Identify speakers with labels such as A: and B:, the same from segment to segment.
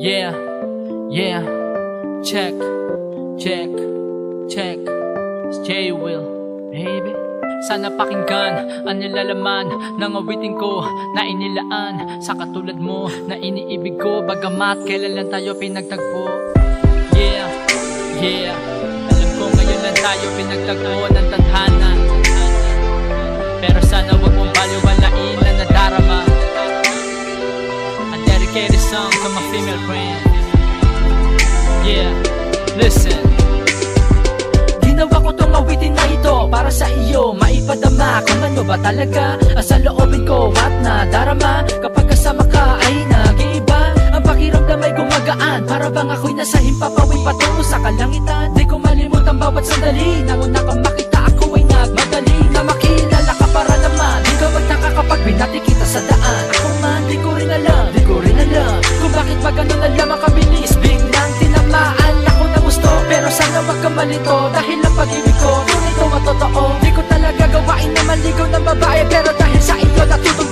A: Yeah, yeah, check, check, check. It's J Will, baby. Sana pakinggan ang nilalaman ng awitin ko na inilaan sa katulad mo na iniibig ko bagamat kailan lang tayo pinagtagpo. Yeah, yeah. Alam ko ngayon lang tayo pinagtagpo ng tadhana. Pero sana wag mong baliwalain song to my female friend. Yeah, listen. Ginawa ko tong awitin na ito para sa iyo Maipadama kung ano ba talaga sa loobin ko at nadarama Kapag kasama ka ay nag-iiba Ang pakiramdam ay gumagaan Para bang ako'y nasa himpapawin patungo sa kalangitan Di ko malimutan bawat sandali Nang una kang makita maligaw ng babae Pero dahil sa iyo natutong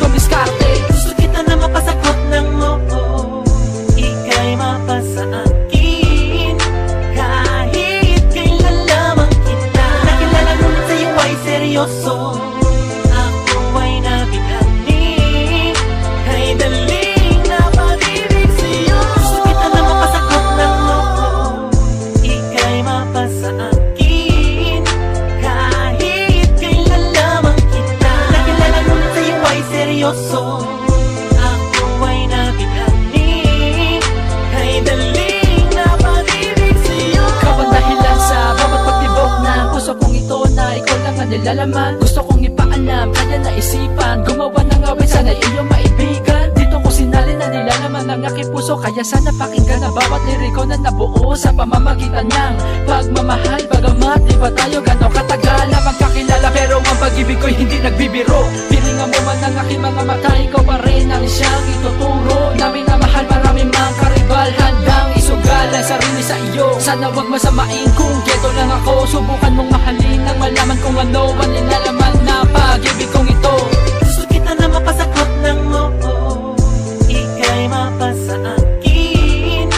A: nilalaman Gusto kong ipaalam, kaya naisipan. Gumawa ng awit, sana iyong maibigan. Dito ko sinali na nilalaman ng aking puso Kaya sana pakinggan na bawat liriko na nabuo Sa pamamagitan ng pagmamahal. Bagamat di ba tayo gano'ng katagal na magkakilala Pero ang pag-ibig ko'y hindi nagbibiro. Pilingan mo man ang aking mga mata Ikaw pa rin ang siyang ituturo. Namin na mahal marami mang karibal Handang isugal ang sarili sa iyo. Sana wag masamain kung keto lang ako. Subukan mong mahalin nang malaman kung ano Ang nilalaman na pag-ibig kong ito.
B: Gusto kita na mapasagot ng oo. Ika'y mapasa akin.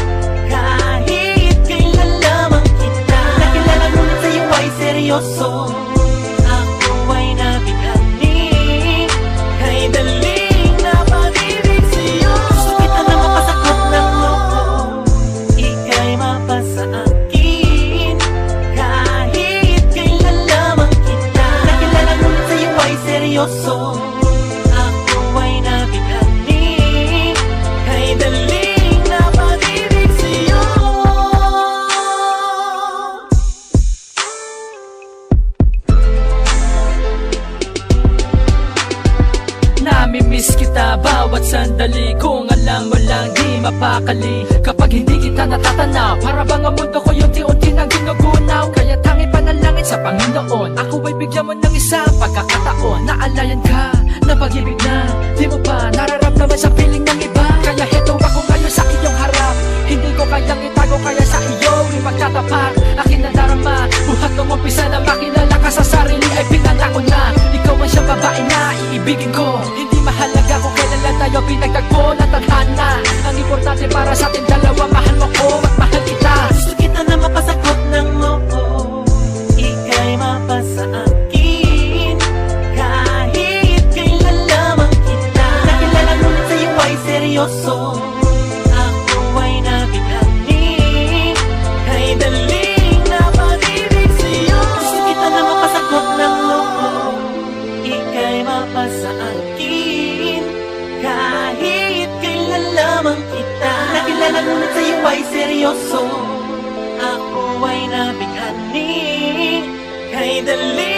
B: Kahit kailan lamang kita. Nakilala ngunit sa'yo ay seryoso seryoso Ako ay nabighani Kay daling na pag-ibig sa'yo.
A: Namimiss kita bawat sandali Kung alam mo lang di mapakali. Kapag hindi kita natatanaw Para bang ang mundo ko yung unti nang ginugunaw. Kaya tangi panalangin sa Panginoon Ka, na pag-ibig na. Di mo pa nararamdaman sa piling ng iba? Kaya heto ako ngayon sa iyong harap. Hindi ko kayang itago kaya sa iyo Ipagtatapat, akin na darama Buhat ng umpisa na makilala ka sa sarili Ay pinangako na. Ikaw ang siyang babae na iibigin ko. Hindi mahalaga kung kailan lang tayo pinagtagpo na tadhana. Ang importante para sa ating
B: Nakilala ngunit sa'yo ay seryoso. Ako ay nabighani Kay daling na pag-ibig sa'yo